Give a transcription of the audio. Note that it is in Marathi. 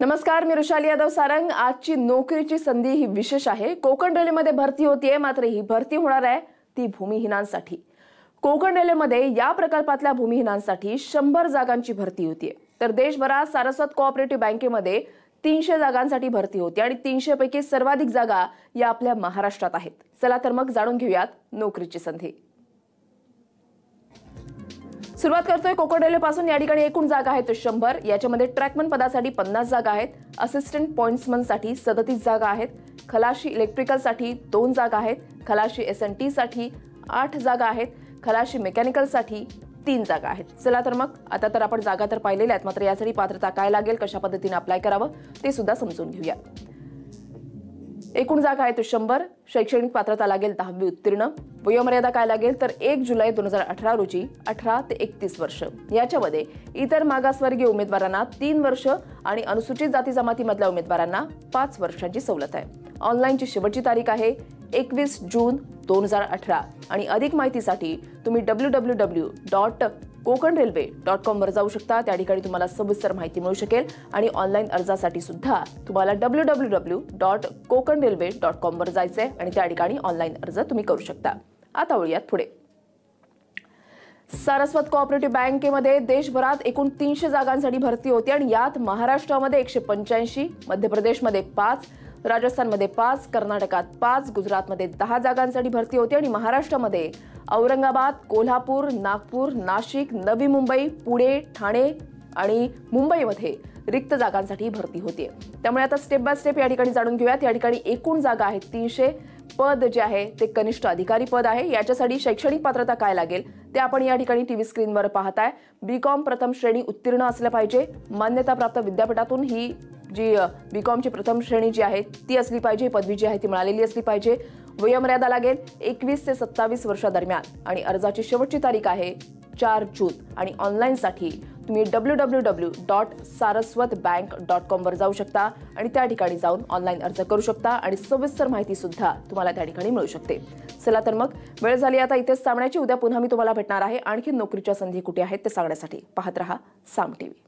नमस्कार मी रुशाली यादव सारंग. आजची नोकरीची संधी ही विशेष आहे. कोकण रेल्वेमध्ये भरती होतीये मात्र ही भरती होणार आहे ती भूमिहीनांसाठी. कोकण रेल्वेमध्ये या प्रकल्पातल्या भूमिहीनांसाठी शंभर जागांची भरती होतीये. तर देशभरात सारस्वत कोऑपरेटिव्ह बँकेमध्ये तीनशे जागांसाठी भरती होती आणि तीनशे पैकी सर्वाधिक जागा या आपल्या महाराष्ट्रात आहेत. चला तर मग जाणून घेऊयात नोकरीची संधी. सुरुवात करतोय कोकण रेल्वेपासून या ठिकाणी एकूण जागा आहेत शंभर. याच्यामध्ये ट्रॅकमन पदासाठी पन्नास जागा आहेत. असिस्टंट पॉईंट्समनसाठी सदतीस जागा आहेत. खलाशी इलेक्ट्रिकलसाठी दोन जागा आहेत. खलाशी एस एन टीसाठी आठ जागा आहेत. खलाशी मेकॅनिकलसाठी तीन जागा आहेत. चला तर मग आता तर आपण जागा तर पाहिलेल्या आहेत मात्र यासाठी पात्रता काय लागेल कशा पद्धतीने अप्लाय करावं ते सुद्धा समजून घेऊया. एकूण जागा आहेत शंभर. शैक्षणिक पात्रता लागेल दहावी उत्तीर्ण. वयोमर्यादा काय लागेल तर एक जुलै दोन हजार अठरा रोजी अठरा ते एकतीस वर्ष. याच्यामध्ये इतर मागासवर्गीय उमेदवारांना तीन वर्ष आणि अनुसूचित जाती जमातीमधल्या उमेदवारांना पाच वर्षांची सवलत आहे. ऑनलाईनची शेवटची तारीख आहे. एकवीस जून दोन हजार अठरा. आणि अधिक माहितीसाठी तुम्ही W W W dot Konkan railway dot कॉमवर जाऊ शकता. त्या ठिकाणी तुम्हाला सविस्तर माहिती मिळू शकेल. आणि ऑनलाईन अर्जासाठी सुद्धा तुम्हाला W W W dot Konkan railway dot कॉमवर जायचं आहे आणि त्या ठिकाणी ऑनलाईन अर्ज तुम्ही करू शकता. आता वळूयात पुढे. सारस्वत कोऑपरेटिव्ह बँकेमध्ये देशभरात एकूण तीनशे जागांसाठी भरती होती. आणि यात महाराष्ट्रामध्ये एकशे पंच्याऐंशी मध्य प्रदेशमध्ये पाच राजस्थानमध्ये पाच कर्नाटकात पाच गुजरातमध्ये दहा जागांसाठी भरती होती आणि महाराष्ट्रामध्ये औरंगाबाद कोल्हापूर नागपूर नाशिक नवी मुंबई पुणे ठाणे आणि मुंबईमध्ये रिक्त जागांसाठी भरती होते. त्यामुळे आता स्टेप बाय स्टेप या ठिकाणी जाणून घेऊयात. या ठिकाणी एकूण जागा आहेत तीनशे पद जे आहे ते कनिष्ठ अधिकारी पद आहे. याच्यासाठी शैक्षणिक पात्रता काय लागेल ते आपण या ठिकाणी टी व्ही स्क्रीनवर पाहताय. बीकॉम प्रथम श्रेणी उत्तीर्ण असलं पाहिजे. मान्यताप्राप्त विद्यापीठातून ही जी बी कॉमची प्रथम श्रेणी जी आहे ती असली पाहिजे पदवी जी आहे ती मिळालेली असली पाहिजे. वयोमर्यादा लागेल एकवीस ते सत्तावीस वर्षादरम्यान. आणि अर्जाची शेवटची तारीख आहे चार जून. आणि ऑनलाईनसाठी तुम्ही W W W dot Saraswat bank dot कॉमवर जाऊ शकता आणि त्या ठिकाणी जाऊन ऑनलाईन अर्ज करू शकता आणि सविस्तर माहितीसुद्धा तुम्हाला त्या ठिकाणी मिळू शकते. चला तर मग वेळ झाली आता इथेच सांगण्याची उद्या पुन्हा मी तुम्हाला भेटणार आहे. आणखी नोकरीच्या संधी कुठे आहेत ते सांगण्यासाठी पाहत रहा साम टीव्ही.